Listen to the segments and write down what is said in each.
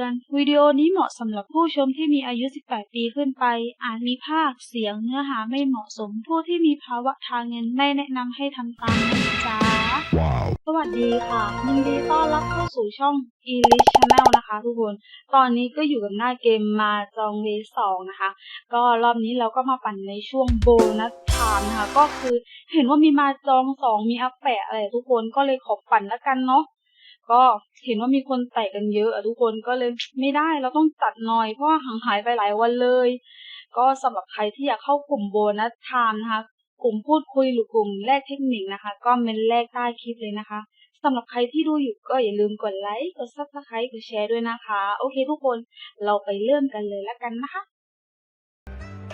อน วิดีโอนี้เหมาะสำหรับผู้ชมที่มีอายุ 18 ปีขึ้นไป อาจมีภาพเสียงเนื้อหาไม่เหมาะสม ผู้ที่มีภาวะทางเงินไม่แนะนำให้ทำตามนะจ๊ะ Wow. สวัสดีค่ะยินดีต้อนรับเข้าสู่ช่อง e l i s Channel นะคะทุกคน ตอนนี้ก็อยู่กับหน้าเกมมาจองเวสองนะคะ ก็รอบนี้เราก็มาปั่นในช่วงโบนัสไทม์นะคะ ก็คือเห็นว่ามีมาจองสองมีอัปแปะอะไรทุกคนก็เลยขอปั่นแล้วกันเนาะ ก็เห็นว่ามีคนแตะกันเยอะอะทุกคนก็เลยไม่ได้เราต้องจัดหน่อยเพราะว่าห่างหายไปหลายวันเลย ก็สำหรับใครที่อยากเข้ากลุ่มโบนัสไทม์นะคะ กลุ่มพูดคุยหรือกลุ่มแลกเทคนิคนะคะ ก็เมนแลกใต้คลิปเลยนะคะสำหรับใครที่ดูอยู่ก็อย่าลืมกดไลค์กดซับสไครต์กดแชร์ด้วยนะคะ โอเคทุกคนเราไปเริ่มกันเลยแล้วกันนะคะ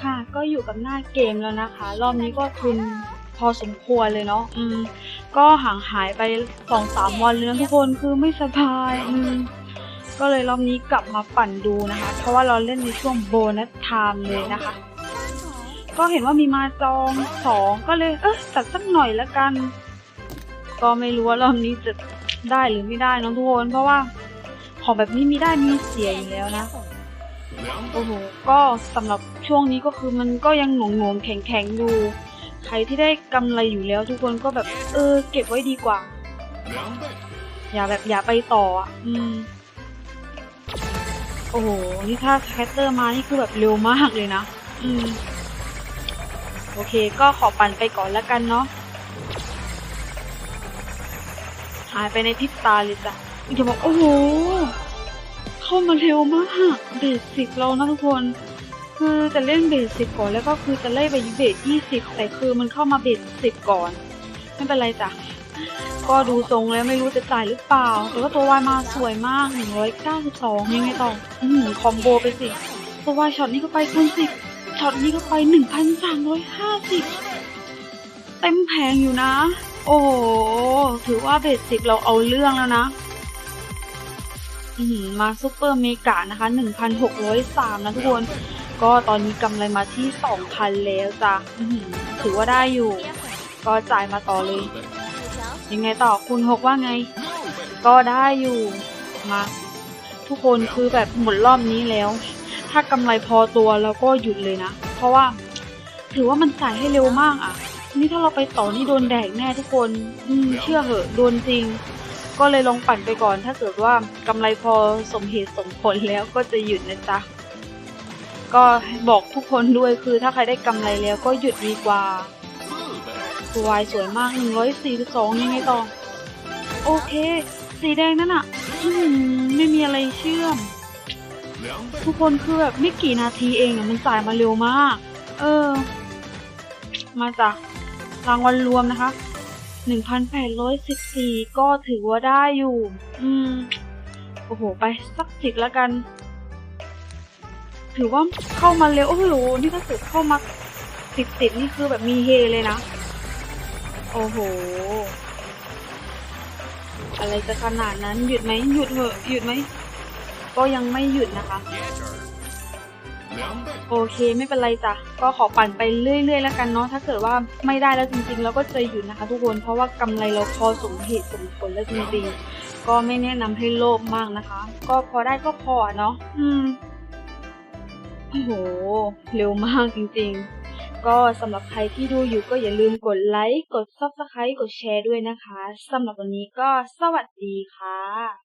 ค่ะก็อยู่กับหน้าเกมแล้วนะคะ รอบนี้ก็ทุน พอสมควรเลยเนาะอืม ก็ห่างหายไปสองสามวันเลยนะทุกคนคือไม่สบายอืมก็เลยรอบนี้กลับมาปั่นดูนะคะ เพราะว่าเราเล่นในช่วงโบนัสไทม์เลยนะคะ ก็เห็นว่ามีมาจองสองก็เลย เออจัดสักหน่อยละกัน ก็ไม่รู้ว่ารอบนี้จะได้หรือไม่ได้เนอะทุกคน เพราะว่าของแบบนี้มีได้มีเสียอยู่แล้วนะโอ้โห ก็สำหรับช่วงนี้ก็คือมันก็ยังหน่วงหน่วงๆแข็งแข็งๆอยู่ ใครที่ได้กำไรอยู่แล้ว ทุกคนก็แบบ เออ เก็บไว้ดีกว่า อย่าแบบอย่าไปต่ออะอืมโอ้โห นี่ถ้าแคสเตอร์มานี่คือแบบเร็วมากเลยนะ อืม โอเค ก็ขอปั่นไปก่อนแล้วกันเนาะ หายไปในพริบตาเลยจ้ะจะบอกโอ้โห เข้ามาเร็วมาก เบสสิกเรานะทุกคน คือจะเล่นเบสสิกก่อนแล้วก็คือจะไล่ไปเบสยี่สิบแต่คือมันเข้ามาเบสสิบก่อน ไม่เป็นไรจ้ะก็ดูทรงแล้วไม่รู้จะจ่ายหรือเปล่า แต่ว่าตัววายมาสวยมากหนึ่งร้อยเก้าสิบสองยังไงต่ออืมคอมโบไปสิ ตัววายช็อตนี้ก็ไปคูณสิบช็อตนี้ก็ไปหนึ่งพันสามร้อยห้าสิบเต็มแผงอยู่นะ โอ้โห ถือว่าเบสสิกเราเอาเรื่องแล้วนะอื้อหือมาซูเปอร์เมกานะคะ 1,603 นะทุกคน ก็ตอนนี้กำไรมาที่ 2,000 แล้วจ้ะอื้อหือถือว่าได้อยู่ ก็จ่ายมาต่อเลย ยังไงต่อคุณหกว่าไง ก็ได้อยู่ มา ทุกคนคือแบบหมดรอบนี้แล้ว ถ้ากำไรพอตัวเราก็หยุดเลยนะ เพราะว่า ถือว่ามันจ่ายให้เร็วมากอะ นี่ถ้าเราไปต่อนี่โดนแดกแน่ทุกคนอืมเชื่อเหอะโดนจริงก็เลยลองปั่นไปก่อน ถ้าเกิดว่ากำไรพอสมเหตุสมผลแล้วก็จะหยุดนะจ๊ะ ก็บอกทุกคนด้วยคือถ้าใครได้กำไรแล้วก็หยุดดีกว่าตัวายสวยมาก 142 ยังไงต่อ โอเค สีแดงนั่นอะไม่มีอะไรเชื่อม ทุกคนคือแบบไม่กี่นาทีเองอะมันจ่ายมาเร็วมาก เออ มาจ้ะรางวัลรวมนะคะ 1,814 ก็ถือว่าได้อยู่ อืม โอ้โห ไปสักสิบแล้วกัน ถือว่าเข้ามาเร็ว โอ้โห นี่ถ้าเกิดเข้ามาติดติดๆนี่คือแบบมีเฮเลยนะ โอ้โห อะไรจะขนาดนั้น หยุดไหม หยุดเหอะ หยุดไหม ก็ยังไม่หยุดนะคะ โอเคไม่เป็นไรจ้ะ ก็ขอปั่นไปเรื่อยๆแล้วกันเนาะ ถ้าเกิดว่าไม่ได้แล้วจริงๆ เราก็จะหยุดนะคะ ทุกคน เพราะว่ากำไรเราพอสมเหตุสมผลแล้วจริงๆ ก็ไม่แนะนำให้โลภมากนะคะ ก็พอได้ก็พอเนาะ อืม โอ้โห เร็วมากจริงๆ ก็สำหรับใครที่ดูอยู่ก็อย่าลืมกดไลค์ กด subscribe กดแชร์ด้วยนะคะ สำหรับวันนี้ก็สวัสดีค่ะ